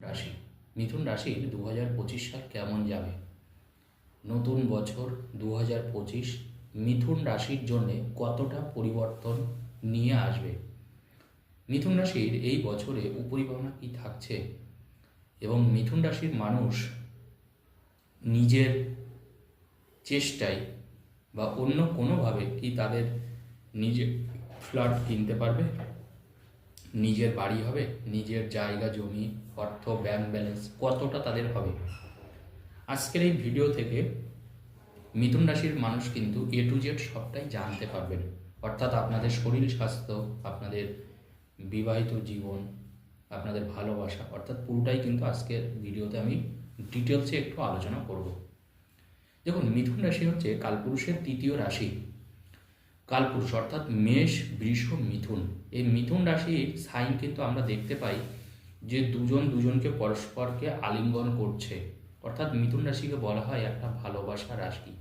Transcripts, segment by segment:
রাশি। মিথুন রাশির দু হাজার পঁচিশ সাল কেমন যাবে? নতুন বছর দু হাজার পঁচিশ, মিথুন রাশির জন্য কতটা পরিবর্তন নিয়ে আসবে? মিথুন রাশির এই বছরে উপরিভাবনা কি থাকছে? এবং মিথুন রাশির মানুষ নিজের চেষ্টায় বা অন্য কোনোভাবে কি তাদের নিজের ফ্ল্যাট কিনতে পারবে? নিজের বাড়ি হবে, নিজের জায়গা, জমি, অর্থ ব্যাংক ব্যালেন্স কতটা তাদের হবে? আজকের এই ভিডিও থেকে মিথুন রাশির মানুষ কিন্তু এ টু জেড সবটাই জানতে পারবেন। অর্থাৎ আপনাদের শরীর স্বাস্থ্য, আপনাদের বিবাহিত জীবন, আপনাদের ভালোবাসা, অর্থাৎ পুরোটাই কিন্তু আজকের ভিডিওতে আমি ডিটেলসে একটু আলোচনা করব। দেখুন, মিথুন রাশি হচ্ছে কালপুরুষের তৃতীয় রাশি। কালপুরুষ, অর্থাৎ মেষ, বৃষ, মিথুন। এই মিথুন রাশির সাইন কিন্তু আমরা দেখতে পাই যে দুজন দুজনকে পরস্পরকে আলিঙ্গন করছে। অর্থাৎ মিথুন রাশিকে বলা হয় একটা ভালোবাসা রাশি।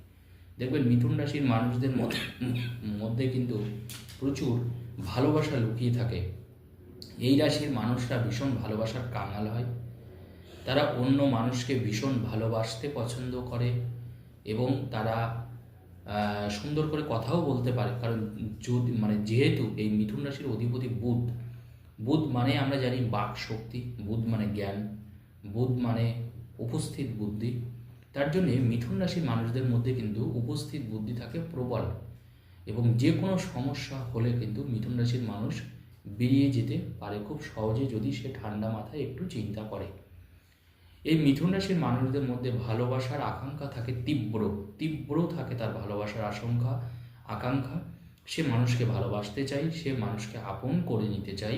দেখবেন মিথুন রাশির মানুষদের মধ্যে কিন্তু প্রচুর ভালোবাসা লুকিয়ে থাকে। এই রাশির মানুষরা ভীষণ ভালোবাসার কাঙাল হয়। তারা অন্য মানুষকে ভীষণ ভালোবাসতে পছন্দ করে এবং তারা সুন্দর করে কথাও বলতে পারে। কারণ যদি মানে যেহেতু এই মিথুন রাশির অধিপতি বুধ বুধ মানে আমরা জানি বাক শক্তি, বুধ মানে জ্ঞান, বুধ মানে উপস্থিত বুদ্ধি। তার জন্যে মিথুন রাশির মানুষদের মধ্যে কিন্তু উপস্থিত বুদ্ধি থাকে প্রবল এবং যে কোনো সমস্যা হলে কিন্তু মিথুন রাশির মানুষ বেরিয়ে যেতে পারে খুব সহজে যদি সে ঠান্ডা মাথায় একটু চিন্তা করে। এই মিথুন রাশির মানুষদের মধ্যে ভালোবাসার আকাঙ্ক্ষা থাকে তীব্র তীব্র থাকে তার ভালোবাসার আশঙ্কা, আকাঙ্ক্ষা। সে মানুষকে ভালোবাসতে চাই সে মানুষকে আপন করে নিতে চাই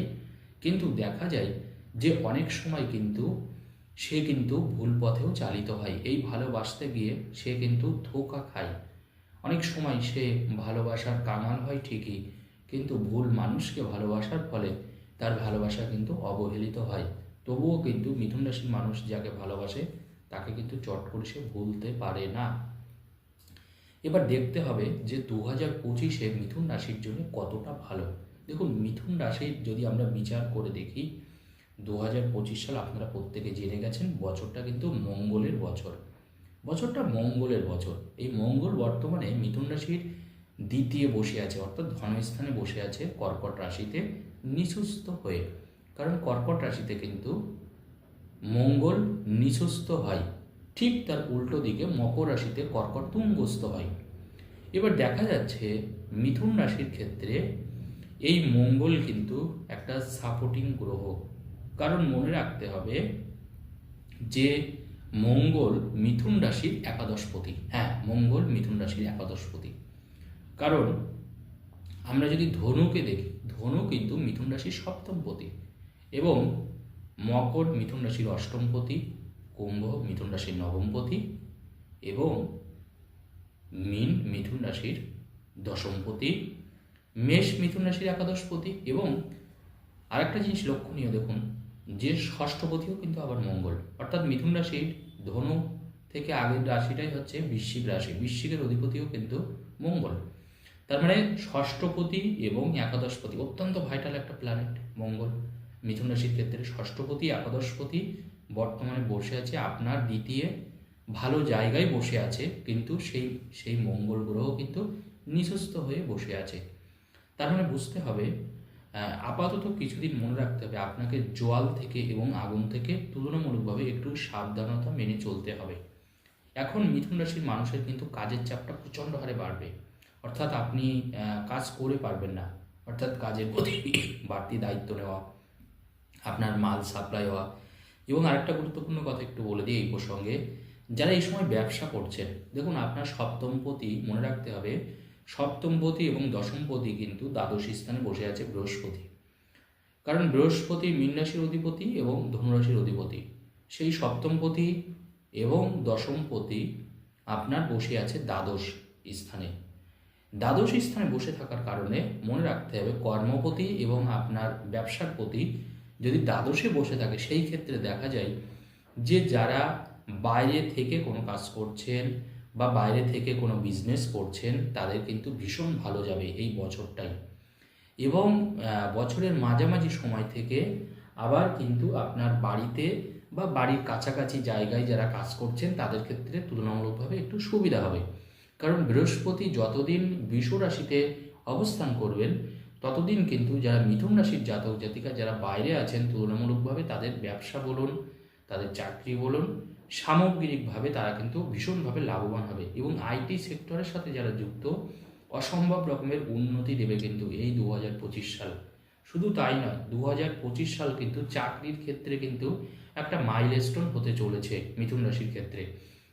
কিন্তু দেখা যায় যে অনেক সময় কিন্তু সে কিন্তু ভুল পথেও চালিত হয়। এই ভালোবাসতে গিয়ে সে কিন্তু ধোকা খায়। অনেক সময় সে ভালোবাসার কাঙাল হয় ঠিকই, কিন্তু ভুল মানুষকে ভালোবাসার ফলে তার ভালোবাসা কিন্তু অবহেলিত হয়। তবুও কিন্তু মিথুন রাশির মানুষ যাকে ভালোবাসে, তাকে কিন্তু চট করে সে ভুলতে পারে না। এবার দেখতে হবে যে দু হাজার পঁচিশে মিথুন রাশির জন্য কতটা ভালো। দেখুন মিথুন রাশির যদি আমরা বিচার করে দেখি দু হাজার পঁচিশ সাল আপনারা প্রত্যেকে জেনে গেছেন, বছরটা কিন্তু মঙ্গলের বছর। বছরটা মঙ্গলের বছর। এই মঙ্গল বর্তমানে মিথুন রাশির দ্বিতীয় বসে আছে, অর্থাৎ ধনস্থানে বসে আছে কর্কট রাশিতে নিচুস্থ হয়ে। কারণ কর্কট রাশিতে কিন্তু মঙ্গল নিচস্থ হয়। ঠিক তার উল্টো দিকে মকর রাশিতে কর্কট তুঙ্গস্থ হয়। এবার দেখা যাচ্ছে মিথুন রাশির ক্ষেত্রে এই মঙ্গল কিন্তু একটা সাপোর্টিং গ্রহ। কারণ মনে রাখতে হবে যে মঙ্গল মিথুন রাশির একাদশপতি। হ্যাঁ মঙ্গল মিথুন রাশির একাদশপতি। কারণ আমরা যদি ধনুকে দেখি, ধনু কিন্তু মিথুন রাশির সপ্তমপতি। এবং মকর মিথুন রাশির অষ্টমপতি, কুম্ভ মিথুন রাশির নবমপতি এবং মীন মিথুন রাশির দশমপতি, মেষ মিথুন রাশির একাদশপতি এবং আরেকটা জিনিস লক্ষণীয় দেখুন, যে ষষ্ঠপতিও কিন্তু আবার মঙ্গল। অর্থাৎ মিথুন রাশির ধনু থেকে আগের রাশিটাই হচ্ছে বৃশ্চিক রাশি, বৃশ্চিকের অধিপতিও কিন্তু মঙ্গল। তার মানে ষষ্ঠপতি এবং একাদশপতি, অত্যন্ত ভাইটাল একটা প্ল্যানেট মঙ্গল। মিথুন রাশির ক্ষেত্রে ষষ্ঠপতি, একাদশপতি, বর্তমানে বসে আছে, আপনার দ্বিতীয় ভালো জায়গায় বসে আছে, কিন্তু সেই সেই মঙ্গল গ্রহ কিন্তু নিঃস্ত হয়ে বসে আছে। তার মানে বুঝতে হবে আপাতত কিছুদিন মনে রাখতে হবে, আপনাকে জোয়াল থেকে এবং আগুন থেকে তুলনামূলকভাবে একটু সাবধানতা মেনে চলতে হবে। এখন মিথুন রাশির মানুষের কিন্তু কাজের চাপটা প্রচণ্ড হারে বাড়বে। অর্থাৎ আপনি কাজ করে পারবেন না। অর্থাৎ কাজের প্রতি বাড়তি দায়িত্ব নেওয়া আপনার মাল সাপ্লাই হওয়া। এবং আরেকটা গুরুত্বপূর্ণ কথা একটু বলে দিই এই প্রসঙ্গে, যারা এই সময় ব্যবসা করছেন, দেখুন আপনার সপ্তমপতি মনে রাখতে হবে সপ্তমপতি এবং দশমপতি কিন্তু দ্বাদশ স্থানে বসে আছে বৃহস্পতি। কারণ বৃহস্পতি মীন রাশির অধিপতি এবং ধনুরাশির অধিপতি। সেই সপ্তমপতি এবং দশমপতি আপনার বসে আছে দ্বাদশ স্থানে। দ্বাদশ স্থানে বসে থাকার কারণে মনে রাখতে হবে কর্মপতি এবং আপনার ব্যবসার প্রতি যদি দ্বাদশে বসে থাকে, সেই ক্ষেত্রে দেখা যায় যে যারা বাইরে থেকে কোনো কাজ করছেন বা বাইরে থেকে কোনো বিজনেস করছেন, তাদের কিন্তু ভীষণ ভালো যাবে এই বছরটাই। এবং বছরের মাঝামাঝি সময় থেকে আবার কিন্তু আপনার বাড়িতে বা বাড়ির কাছাকাছি জায়গায় যারা কাজ করছেন, তাদের ক্ষেত্রে তুলনামূলকভাবে একটু সুবিধা হবে। কারণ বৃহস্পতি যতদিন বিষ রাশিতে অবস্থান করবেন ততদিন কিন্তু যারা মিথুন রাশির জাতক জাতিকা যারা বাইরে আছেন, তুলনামূলকভাবে তাদের ব্যবসা বলুন, তাদের চাকরি বলুন, সামগ্রিকভাবে তারা কিন্তু ভীষণভাবে লাভবান হবে এবং আইটি সেক্টরের সাথে যারা যুক্ত, অসম্ভব রকমের উন্নতি দেবে কিন্তু এই দু হাজার পঁচিশ সাল। শুধু তাই নয় দু সাল কিন্তু চাকরির ক্ষেত্রে কিন্তু একটা মাইলস্টোন হতে চলেছে মিথুন রাশির ক্ষেত্রে।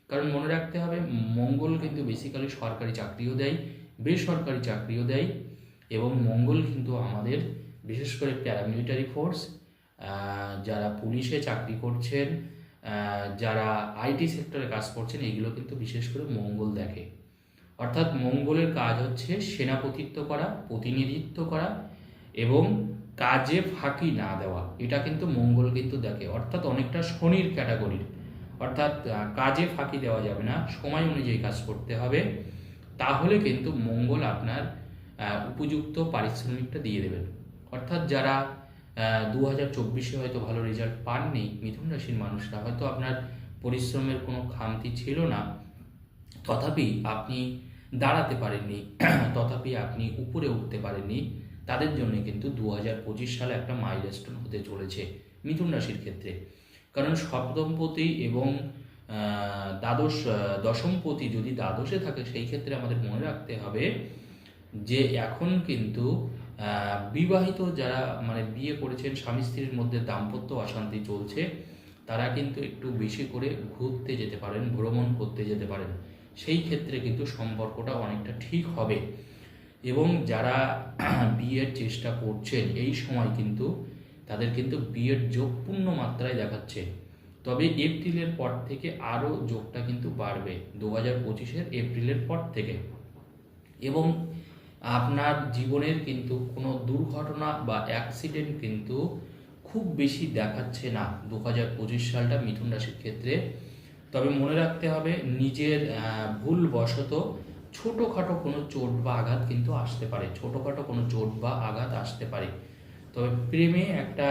কারণ মনে রাখতে হবে, মঙ্গল কিন্তু বেসিক্যালি সরকারি চাকরিও দেয়, বেসরকারি চাকরিও দেয় এবং মঙ্গল কিন্তু আমাদের, বিশেষ করে প্যারামিলিটারি ফোর্স যারা পুলিশে চাকরি করছেন যারা আইটি সেক্টরে কাজ করছেন এইগুলো কিন্তু বিশেষ করে মঙ্গল দেখে। অর্থাৎ মঙ্গলের কাজ হচ্ছে সেনাপতিত্ব করা, প্রতিনিধিত্ব করা এবং কাজে ফাঁকি না দেওয়া। এটা কিন্তু মঙ্গল কিন্তু দেখে। অর্থাৎ অনেকটা শনির ক্যাটাগরির অর্থাৎ কাজে ফাঁকি দেওয়া যাবে না। সময় অনুযায়ী কাজ করতে হবে। তাহলে কিন্তু মঙ্গল আপনার উপযুক্ত পারিশ্রমিকটা দিয়ে দেবেন। অর্থাৎ যারা দু হাজার চব্বিশে হয়তো ভালো রেজাল্ট পাননি, মিথুন রাশির মানুষরা, হয়তো আপনার পরিশ্রমের কোনো খামতি ছিল না। তথাপি আপনি দাঁড়াতে পারেননি, তথাপি আপনি উপরে উঠতে পারেননি। তাদের জন্য কিন্তু দু হাজার পঁচিশ সালে একটা মাইলস্টোন হতে চলেছে মিথুন রাশির ক্ষেত্রে। কারণ সপ্তমপতি এবং দ্বাদশ দশমপতি যদি দ্বাদশে থাকে, সেই ক্ষেত্রে আমাদের মনে রাখতে হবে যে এখন কিন্তু বিবাহিত যারা মানে বিয়ে করেছেন স্বামী স্ত্রীর মধ্যে দাম্পত্য অশান্তি চলছে, তারা কিন্তু একটু বেশি করে ঘুরতে যেতে পারেন, ভ্রমণ করতে যেতে পারেন। সেই ক্ষেত্রে কিন্তু সম্পর্কটা অনেকটা ঠিক হবে। এবং যারা বিয়ের চেষ্টা করছেন, এই সময় কিন্তু তাদের কিন্তু বিয়ের যোগ পূর্ণ মাত্রায় দেখাচ্ছে। তবে এপ্রিলের পর থেকে আরও যোগটা কিন্তু বাড়বে, দু হাজার পঁচিশের এপ্রিলের পর থেকে। এবং আপনার জীবনের কিন্তু কোনো দুর্ঘটনা বা অ্যাক্সিডেন্ট কিন্তু খুব বেশি দেখাচ্ছে না দু হাজার পঁচিশ সালটা মিথুন রাশির ক্ষেত্রে। তবে মনে রাখতে হবে, নিজের ভুলবশত ছোটোখাটো কোনো চোট বা আঘাত কিন্তু আসতে পারে। ছোটোখাটো কোনো চোট বা আঘাত আসতে পারে। তবে প্রেমে একটা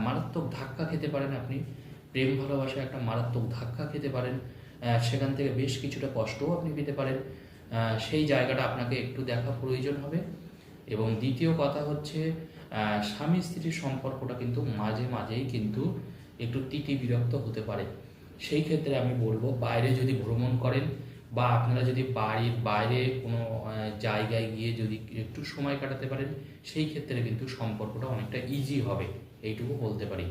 মারাত্মক ধাক্কা খেতে পারেন আপনি। প্রেম ভালোবাসা একটা মারাত্মক ধাক্কা খেতে পারেন। সেখান থেকে বেশ কিছুটা কষ্টও আপনি পেতে পারেন। সেই জায়গাটা আপনাকে একটু দেখা প্রয়োজন হবে। এবং দ্বিতীয় কথা হচ্ছে স্বামী স্ত্রীর সম্পর্কটা কিন্তু মাঝে মাঝেই কিন্তু একটু তিতি বিরক্ত হতে পারে। সেই ক্ষেত্রে আমি বলব, বাইরে যদি ভ্রমণ করেন বা আপনারা যদি বাড়ির বাইরে কোনো জায়গায় গিয়ে যদি একটু সময় কাটাতে পারেন, সেই ক্ষেত্রে কিন্তু সম্পর্কটা অনেকটা ইজি হবে, এইটুকু বলতে পারি।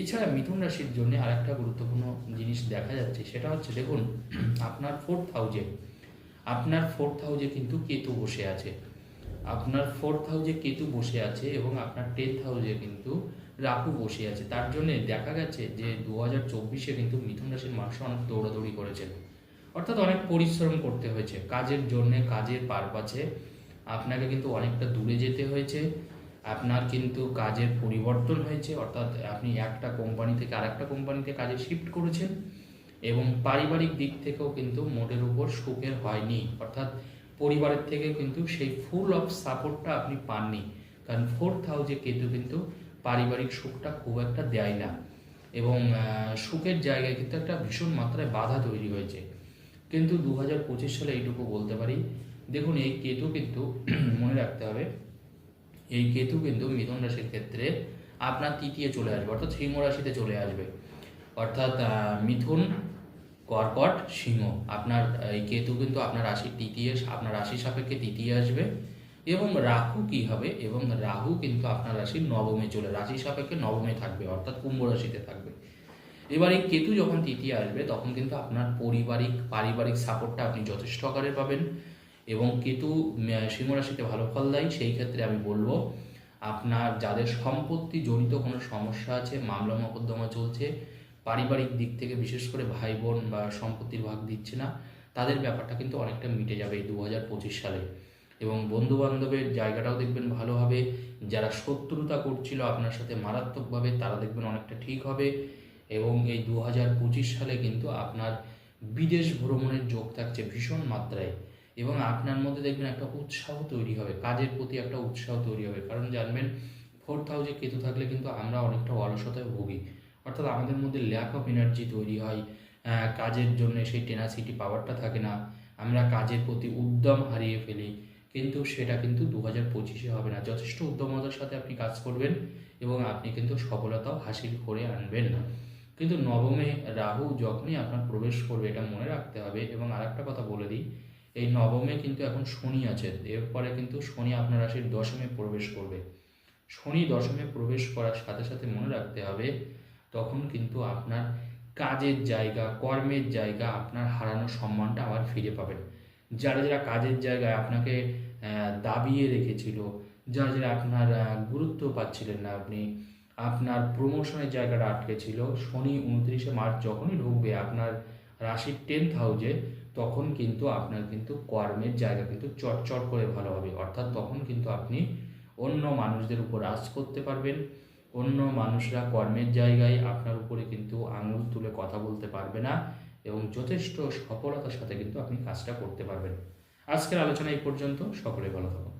এছাড়া মিথুন রাশির জন্য আরেকটা গুরুত্বপূর্ণ জিনিস দেখা যাচ্ছে, সেটা হচ্ছে দেখুন, আপনার ফোর্থ হাউজে আপনার ফোর্থ হাউজে কিন্তু কেতু বসে আছে। আপনার ফোর্থ হাউজে কেতু বসে আছে এবং আপনার টেন্থ হাউজে কিন্তু রাহু বসে আছে। তার জন্য দেখা গেছে যে দু হাজার চব্বিশে কিন্তু মিথুন রাশির মানুষ অনেক দৌড়াদৌড়ি করেছেন। অর্থাৎ অনেক পরিশ্রম করতে হয়েছে। কাজের জন্যে, কাজের পারপাছে আপনাকে কিন্তু অনেকটা দূরে যেতে হয়েছে। আপনার কিন্তু কাজের পরিবর্তন হয়েছে। অর্থাৎ আপনি একটা কোম্পানি থেকে আরেকটা কোম্পানিতে কাজে শিফট করেছেন। এবং পারিবারিক দিক থেকেও কিন্তু মোটের উপর সুখের হয়নি। অর্থাৎ পরিবারের থেকে কিন্তু সেই ফুল অফ সাপোর্টটা আপনি পাননি। কারণ ফোর্থ হাউজে কেতু কিন্তু পারিবারিক সুখটা খুব একটা দেয় না। এবং সুখের জায়গায় কিন্তু একটা ভীষণ মাত্রায় বাধা তৈরি হয়েছে। কিন্তু দু হাজার পঁচিশ সালে এইটুকু বলতে পারি। দেখুন, এই কেতু কিন্তু মনে রাখতে হবে, এই কেতু কিন্তু মিথুন রাশির ক্ষেত্রে আপনার তৃতীয় চলে আসবে, অর্থাৎ সিংহ রাশিতে চলে আসবে। অর্থাৎ মিথুন কর্কট সিংহ। আপনার এই কেতু কিন্তু আপনার রাশি তৃতীয় আপনার রাশি সাপেক্ষে তৃতীয় আসবে। এবং রাহু কি হবে? এবং রাহু কিন্তু আপনার রাশির নবমে চলে রাশি সাপেক্ষে নবমে থাকবে অর্থাৎ কুম্ভ রাশিতে থাকবে। এবার এই কেতু যখন তৃতীয় আসবে তখন কিন্তু আপনার পারিবারিক পারিবারিক সাপোর্টটা আপনি যথেষ্ট আকারে পাবেন। এবং কেতু উম, সিংহ রাশিতে ভালো ফল দেয় সেই ক্ষেত্রে আমি বলব আপনার যাদের সম্পত্তি জনিত কোনো সমস্যা আছে মামলা মোকদ্দমা চলছে পারিবারিক দিক থেকে বিশেষ করে ভাই বোন বা সম্পত্তির ভাগ দিচ্ছে না, তাদের ব্যাপারটা কিন্তু অনেকটা মিটে যাবে এই দু হাজার পঁচিশ সালে। এবং বন্ধু বান্ধবের জায়গাটাও দেখবেন ভালো হবে, যারা শত্রুতা করছিল আপনার সাথে মারাত্মকভাবে তারা দেখবেন অনেকটা ঠিক হবে। এবং এই দু হাজার পঁচিশ সালে কিন্তু আপনার বিদেশ ভ্রমণের যোগ থাকছে ভীষণ মাত্রায়। এবং আপনার মধ্যে দেখবেন একটা উৎসাহ তৈরি হবে, কাজের প্রতি একটা উৎসাহ তৈরি হবে। কারণ জানবেন, ফোর্থ হাউসে কেতু থাকলে কিন্তু আমরা অনেকটা অলসতায় ভুগি। অর্থাৎ আমাদের মধ্যে ল্যাক অফ এনার্জি তৈরি হয় কাজের জন্য সেই টেনাসিটি পাওয়ারটা থাকে না, আমরা কাজের প্রতি উদ্যম হারিয়ে ফেলি। কিন্তু সেটা কিন্তু দু হাজার পঁচিশে হবে না। যথেষ্ট উদ্যমতার সাথে আপনি কাজ করবেন এবং আপনি কিন্তু সফলতাও হাসিল করে আনবেন না। কিন্তু নবমে রাহু যখনই আপনার প্রবেশ করবে, এটা মনে রাখতে হবে। এবং আর একটা কথা বলে দিই, এই নবমে কিন্তু এখন শনি আছে। এরপরে কিন্তু শনি আপনার রাশির দশমে প্রবেশ করবে। শনি দশমে প্রবেশ করার সাথে সাথে মনে রাখতে হবে তখন কিন্তু আপনার কাজের জায়গা, কর্মের জায়গা, আপনার হারানো সম্মানটা আবার ফিরে পাবেন। যারা যারা কাজের জায়গায় আপনাকে দাবিয়ে রেখেছিল, যারা যারা আপনার গুরুত্ব পাচ্ছিলেন না, আপনি আপনার প্রমোশনের জায়গাটা আটকে ছিল শনি উনত্রিশে মার্চ যখনই ঢুকবে আপনার রাশির টেন্থ হাউজে তখন কিন্তু আপনার কিন্তু কর্মের জায়গা কিন্তু চটচট করে ভালো হবে। অর্থাৎ তখন কিন্তু আপনি অন্য মানুষদের উপর রাজ করতে পারবেন অন্য মানুষরা কর্মের জায়গায় আপনার উপরে কিন্তু আঙুল তুলে কথা বলতে পারবে না এবং যথেষ্ট সফলতার সাথে কিন্তু আপনি কাজটা করতে পারবেন। আজকের আলোচনা এই পর্যন্ত। সকলে ভালো থাকুন।